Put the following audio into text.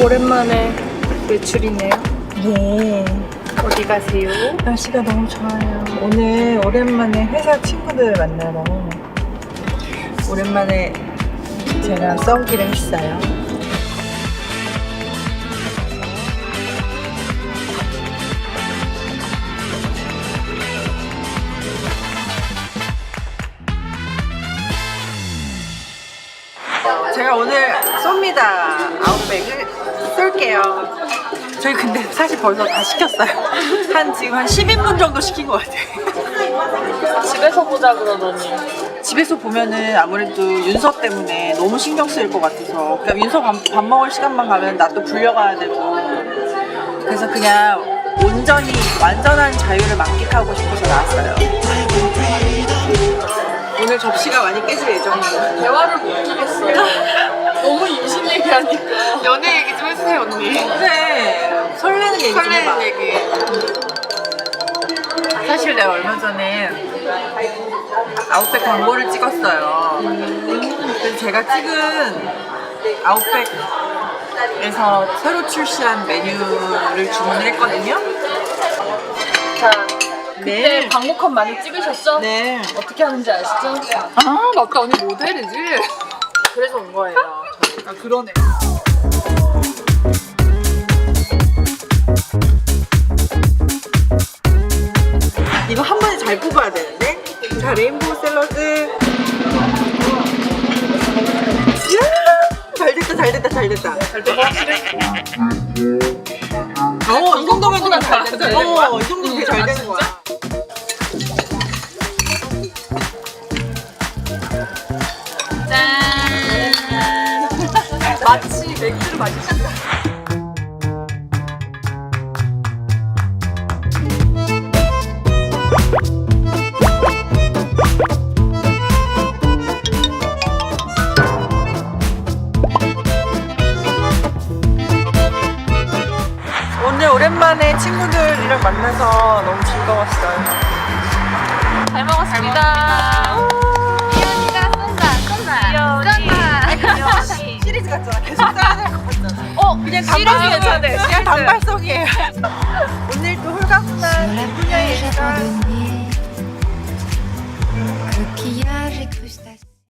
오랜만에 외출이네요. 예. 어디 가세요? 날씨가 너무 좋아요. 오늘 오랜만에 회사 친구들 만나러 오랜만에 제가 싸우기로 했어요. 제가 오늘 쏩니다. 아웃백을 쏠게요. 저희 근데 사실 벌써 다 시켰어요. 한 지금 한 10인분 정도 시킨 것 같아요. 집에서 보자 그러더니. 집에서 보면은 아무래도 윤서 때문에 너무 신경 쓰일 것 같아서 그러니까 윤서 밥, 밥 먹을 시간만 가면 나 또 불려가야 되고 그래서 그냥 온전히 완전한 자유를 만끽하고 싶어서 나왔어요. 오늘 접시가 많이 깨질 예정이에요. 대화를 못 하겠어요. 너무 임신 얘기하니까. 연애 얘기 좀 해주세요, 언니. 그래 설레는 얘기 좀. 설레는 얘기. 사실 내가 얼마 전에 아웃백 광고를 찍었어요. 그래서 제가 찍은 아웃백에서 새로 출시한 메뉴를 주문을 했거든요. 자, 그때 광고컷 많이 찍으셨죠? 네. 어떻게 하는지 아시죠? 아 맞다 언니 모델이지? 그래서 온 거예요. 아, 그러네. 레인보우 샐러드. 잘 됐다, 잘 됐다, 잘 됐다. 잘 되고 확실해? 어, 이 정도면 광고보다 잘 되게 됐네. 어, 이 정도면 되게 잘 아, 되는 거야. 짠. 마치 맥주를 마시신다. 오늘 오랜만에 친구들이랑 만나서 너무 즐거웠어요. 잘 먹었습니다. 이언니가 쏜다 쏜다 쏜다 시리즈 같잖아. 계속 짜야 될 것 같잖아. 어, 그냥 시리즈 단발 괜찮네. 그냥. 단발성이에요. 오늘도 홀가분한 분야의 시간.